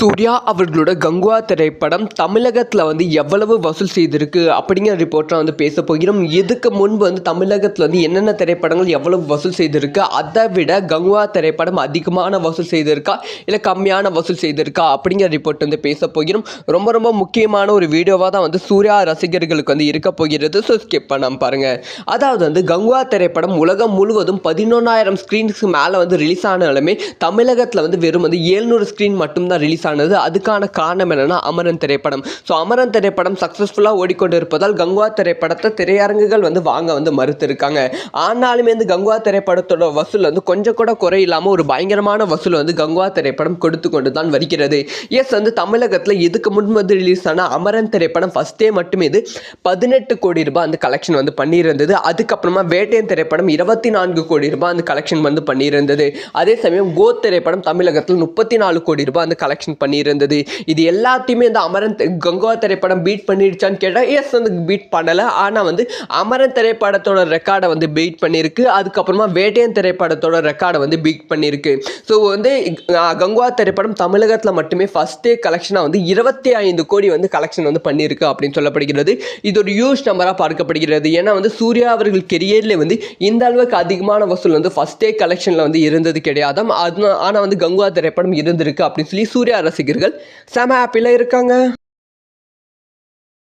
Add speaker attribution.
Speaker 1: சூர்யா அவர்களோட கங்குவா திரைப்படம் தமிழகத்தில் வந்து எவ்வளவு வசூல் செய்திருக்கு அப்படிங்கிற ரிப்போர்ட்டை வந்து பேச போகிறோம். இதுக்கு முன்பு வந்து தமிழகத்தில் வந்து என்னென்ன திரைப்படங்கள் எவ்வளவு வசூல் செய்திருக்கு? அதை விட கங்குவா திரைப்படம் அதிகமான வசூல் செய்திருக்கா? இல்லை கம்மியான வசூல் செய்திருக்கா? அப்படிங்கிற ரிப்போர்ட் வந்து பேச போகிறோம். ரொம்ப ரொம்ப முக்கியமான ஒரு வீடியோவாக தான் வந்து சூர்யா ரசிகர்களுக்கு வந்து இருக்க போகிறது. ஸோ ஸ்கிப் பண்ணாம பாருங்கள் அதாவது வந்து கங்குவா திரைப்படம் உலகம் முழுவதும் பதினொன்றாயிரம் ஸ்க்ரீன்ஸ்க்கு மேலே வந்து ரிலீஸ் ஆனாலுமே தமிழகத்தில் வந்து வெறும் வந்து ஏழ்நூறு ஸ்க்ரீன் மட்டும்தான் ரிலீஸ் ஆனது அதுக்கான காரணம் என்னென்னா அமரன் திரைப்படம். ஸோ அமரன் திரைப்படம் சக்ஸஸ்ஃபுல்லாக ஓடிக்கொண்டு இருப்பதால் கங்குவா திரைப்படத்தை திரையரங்குகள் வந்து வாங்க வந்து மறுத்திருக்காங்க. ஆனாலுமே வந்து கங்குவா திரைப்படத்தோட வசூல் வந்து கொஞ்சம் கூட குறையில்லாமல் ஒரு பயங்கரமான வசூல் வந்து கங்குவா திரைப்படம் கொடுத்து கொண்டு தான் வருகிறது. எஸ் வந்து தமிழகத்தில் இதுக்கு முன் வந்து ரிலீஸ் ஆன அமரன் திரைப்படம் ஃபஸ்ட்டே மட்டுமே இது பதினெட்டு கோடி ரூபாய் அந்த கலெக்ஷன் வந்து பண்ணியிருந்தது. அதுக்கப்புறமா வேட்டையன் திரைப்படம் இருபத்தி நான்கு கோடி ரூபாய் அந்த கலெக்ஷன் வந்து பண்ணியிருந்தது. அதே சமயம் கோத் திரைப்படம் தமிழகத்தில் முப்பத்தி நாலு கோடி ரூபாய் அந்த கலெக்ஷன் பண்ணியிருந்தது. இது எல்லாத்தையுமே இந்த அமரன் தி- திரைப்படம் பீட் பண்ணிடுச்சான்னு கேட்டால் எஸ் வந்து பீட் பண்ணலை. ஆனால் வந்து அமரன் திரைப்படத்தோட ரெக்கார்டை வந்து பீட் பண்ணியிருக்கு அதுக்கப்புறமா வேட்டையன் திரைப்படத்தோட ரெக்கார்டை வந்து பீட் பண்ணியிருக்கு ஸோ வந்து அஹ், திரைப்படம் தமிழகத்தில் மட்டுமே ஃபஸ்ட்டே கலெக்ஷனாக வந்து இருபத்தி ஐந்து கோடி வந்து கலெக்ஷன் வந்து பண்ணியிருக்கு அப்படின்னு சொல்லப்படுகிறது. இது ஒரு ஹியூஜ் நம்பராக பார்க்கப்படுகிறது. ஏன்னா வந்து சூர்யா அவர்கள் கெரியரில் வந்து இந்த அளவுக்கு அதிகமான வசூல் வந்து ஃபஸ்ட்டே கலெக்ஷனில் வந்து இருந்தது கிடையாதாம். அது ஆனால் வந்து கங்குவா திரைப்படம் இருந்திருக்கு அப்படின்னு சொல்லி சூர்யா ரசிகர்கள் செம ஹாப்பியில் இருக்காங்க.